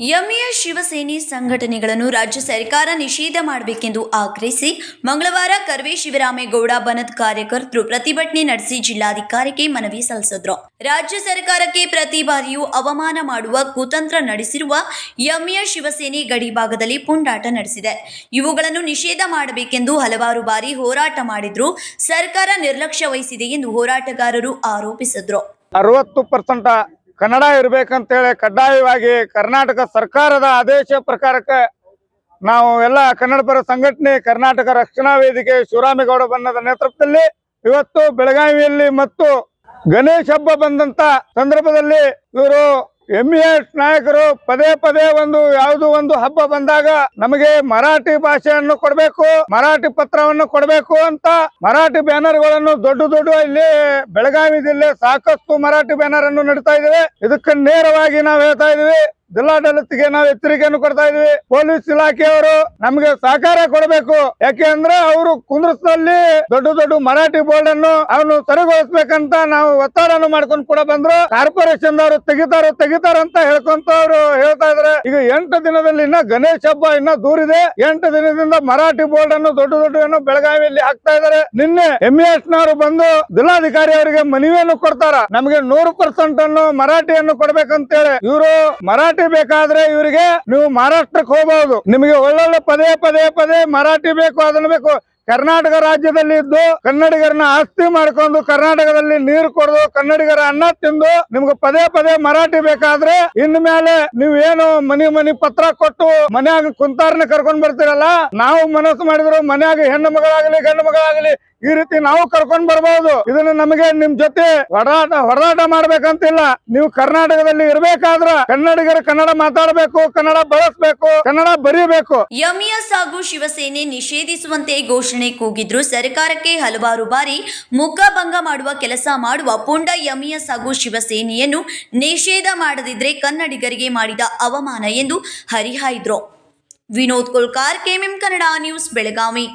MEA Shiv Sena ಸಂಘಟನೆಗಳನ್ನು ರಾಜ್ಯ ಸರ್ಕಾರ ನಿಷೇಧ ಮಾಡಬೇಕೆಂದು ಆಗ್ರಹಿಸಿ ಮಂಗಳವಾರ ಕರ್ವೆ ಶಿವರಾಮೇಗೌಡ, ಬನತ್ ಕಾರ್ಯಕರ್ತರು ಪ್ರತಿಭಟನೆ ನಡೆಸಿ ಜಿಲ್ಲಾಧಿಕಾರಿಗೆ ಮನವಿ ಸಲ್ಲಿಸಿದ್ರು. ರಾಜ್ಯ ಸರ್ಕಾರಕ್ಕೆ ಪ್ರತಿ ಬಾರಿಯೂ ಅವಮಾನ ಮಾಡುವ ಕುತಂತ್ರ ನಡೆಸಿರುವ ಎಂಇಎ ಶಿವಸೇನೆ ಗಡಿ ಭಾಗದಲ್ಲಿ ಪುಂಡಾಟ ನಡೆಸಿದೆ. ಇವುಗಳನ್ನು ನಿಷೇಧ ಮಾಡಬೇಕೆಂದು ಹಲವಾರು ಬಾರಿ ಹೋರಾಟ ಮಾಡಿದ್ರು ಸರ್ಕಾರ ನಿರ್ಲಕ್ಷ್ಯ ವಹಿಸಿದೆ ಎಂದು ಹೋರಾಟಗಾರರು ಆರೋಪಿಸಿದ್ರು. ಅರವತ್ತು ಪರ್ಸೆಂಟ್ ಕನ್ನಡ ಇರ್ಬೇಕಂತೇಳಿ ಕಡ್ಡಾಯವಾಗಿ ಕರ್ನಾಟಕ ಸರ್ಕಾರದ ಆದೇಶ ಪ್ರಕಾರಕ್ಕೆ ನಾವು ಎಲ್ಲ ಕನ್ನಡ ಪರ ಸಂಘಟನೆ, ಕರ್ನಾಟಕ ರಕ್ಷಣಾ ವೇದಿಕೆ, ಶಿವರಾಮೇಗೌಡ ಬಣ್ಣದ ನೇತೃತ್ವದಲ್ಲಿ ಇವತ್ತು ಬೆಳಗಾವಿಯಲ್ಲಿ ಮತ್ತು ಗಣೇಶ್ ಹಬ್ಬ ಬಂದಂತ ಸಂದರ್ಭದಲ್ಲಿ ಇವರು ಎಂಇಎಸ್ ನಾಯಕರು ಪದೇ ಪದೇ ಒಂದು ಯಾವುದು ಒಂದು ಹಬ್ಬ ಬಂದಾಗ ನಮಗೆ ಮರಾಠಿ ಭಾಷೆಯನ್ನು ಕೊಡಬೇಕು, ಮರಾಠಿ ಪತ್ರವನ್ನು ಕೊಡಬೇಕು ಅಂತ ಮರಾಠಿ ಬ್ಯಾನರ್ಗಳನ್ನು ದೊಡ್ಡ ದೊಡ್ಡ ಇಲ್ಲಿ ಬೆಳಗಾವಿ ಜಿಲ್ಲೆ ಸಾಕಷ್ಟು ಮರಾಠಿ ಬ್ಯಾನರ್ ಅನ್ನು ನಡೀತಾ ಇದ್ದೇವೆ. ಇದಕ್ಕೆ ನೇರವಾಗಿ ನಾವು ಹೇಳ್ತಾ ಇದೀವಿ ಜಿಲ್ಲಾಡಳಿತಕ್ಕೆ ನಾವು ಎಚ್ಚರಿಕೆಯನ್ನು ಕೊಡ್ತಾ ಇದ್ವಿ. ಪೊಲೀಸ್ ಇಲಾಖೆಯವರು ನಮಗೆ ಸಹಕಾರ ಕೊಡಬೇಕು. ಯಾಕೆ ಅಂದ್ರೆ ಅವರು ಕುಂದ್ರಸ್ನಲ್ಲಿ ದೊಡ್ಡ ದೊಡ್ಡ ಮರಾಠಿ ಬೋರ್ಡ್ ಅನ್ನು ಅವನು ಸರಿಗೊಳಿಸ್ಬೇಕಂತ ನಾವು ಒತ್ತಡವನ್ನು ಮಾಡ್ಕೊಂಡು ಕೂಡ ಬಂದ್ರು. ಕಾರ್ಪೊರೇಷನ್ ಅವರು ತೆಗಿತಾರ ತೆಗಿತಾರ ಅಂತ ಹೇಳ್ಕೊಂತ ಅವರು ಹೇಳ್ತಾ ಇದ್ರೆ. ಈಗ ಎಂಟು ದಿನದಲ್ಲಿ ಇನ್ನ ಗಣೇಶ್ ಹಬ್ಬ ಇನ್ನ ದೂರಿದೆ. ಎಂಟು ದಿನದಿಂದ ಮರಾಠಿ ಬೋರ್ಡ್ ಅನ್ನು ದೊಡ್ಡ ದೊಡ್ಡ ಬೆಳಗಾವಿಯಲ್ಲಿ ಹಾಕ್ತಾ ಇದಾರೆ. ನಿನ್ನೆ ಎಂಇಎಸ್ ನವರು ಬಂದು ಜಿಲ್ಲಾಧಿಕಾರಿ ಅವರಿಗೆ ಮನವಿಯನ್ನು ಕೊಡ್ತಾರ. ನಮಗೆ ನೂರು ಪರ್ಸೆಂಟ್ ಅನ್ನು ಮರಾಠಿಯನ್ನು ಕೊಡ್ಬೇಕಂತೇಳಿ. ಇವರು ಮರಾಠಿ ಬೇಕಾದ್ರೆ ಇವರಿಗೆ ನೀವು ಮಹಾರಾಷ್ಟ್ರಕ್ಕೆ ಹೋಗಬಹುದು ನಿಮಗೆ ಒಳ್ಳೊಳ್ಳೆ ಪದೇ ಪದೇ ಪದೇ ಮರಾಠಿ ಬೇಕು ಅದನ್ನ ಬೇಕು. ಕರ್ನಾಟಕ ರಾಜ್ಯದಲ್ಲಿ ಇದ್ದು ಕನ್ನಡಿಗರನ್ನ ಆಸ್ತಿ ಮಾಡ್ಕೊಂಡು ಕರ್ನಾಟಕದಲ್ಲಿ ನೀರು ಕೊಡೋದು ಕನ್ನಡಿಗರ ಅನ್ನ ತಿಂದು ನಿಮ್ಗೆ ಪದೇ ಪದೇ ಮರಾಠಿ ಬೇಕಾದ್ರೆ ಇನ್ ಮೇಲೆ ನೀವೇನು ಮನಿ ಮನಿ ಪತ್ರ ಕೊಟ್ಟು ಮನ್ಯಾಗ ಕುಂತಾರನ್ನ ಕರ್ಕೊಂಡ್ ಬರ್ತೀರಲ್ಲ, ನಾವು ಮನಸ್ಸು ಮಾಡಿದ್ರು ಮನ್ಯಾಗ ಹೆಣ್ಣು ಮಗಳಾಗಲಿ, ಗಂಡು ಮಗಳಾಗಲಿ ಈ ರೀತಿ ನಾವು ಕರ್ಕೊಂಡ್ ಬರಬಹುದು ಇದನ್ನ ನಮಗೆ ನಿಮ್ ಜೊತೆ ಹೊಡಾಟ ಹೊಡೆದಾಟ ಮಾಡ್ಬೇಕಂತಿಲ್ಲ. ನೀವು ಕರ್ನಾಟಕದಲ್ಲಿ ಇರ್ಬೇಕಾದ್ರ ಕನ್ನಡಿಗರು ಕನ್ನಡ ಮಾತಾಡಬೇಕು, ಕನ್ನಡ ಬಳಸ್ಬೇಕು, ಕನ್ನಡ ಬರೀಬೇಕು. ಎಂಇಎಸ್ ಹಾಗೂ ಶಿವಸೇನೆ ನಿಷೇಧಿಸುವಂತೆ ಘೋಷಣೆ ಕೂಗಿದ್ರು ಸರ್ಕಾರಕ್ಕೆ ಹಲವಾರು ಬಾರಿ ಮುಖಭಂಗ ಮಾಡುವ ಕೆಲಸ ಮಾಡುವ ಪುಂಡ ಎಂಇಎಸ್ ಹಾಗೂ ಶಿವಸೇನೆಯನ್ನು ನಿಷೇಧ ಮಾಡದಿದ್ರೆ ಕನ್ನಡಿಗರಿಗೆ ಮಾಡಿದ ಅವಮಾನ ಎಂದು ಹರಿಹಾಯ್ದ್ರು. Vinod Kolkar, K M M Kannada news, Belagavi.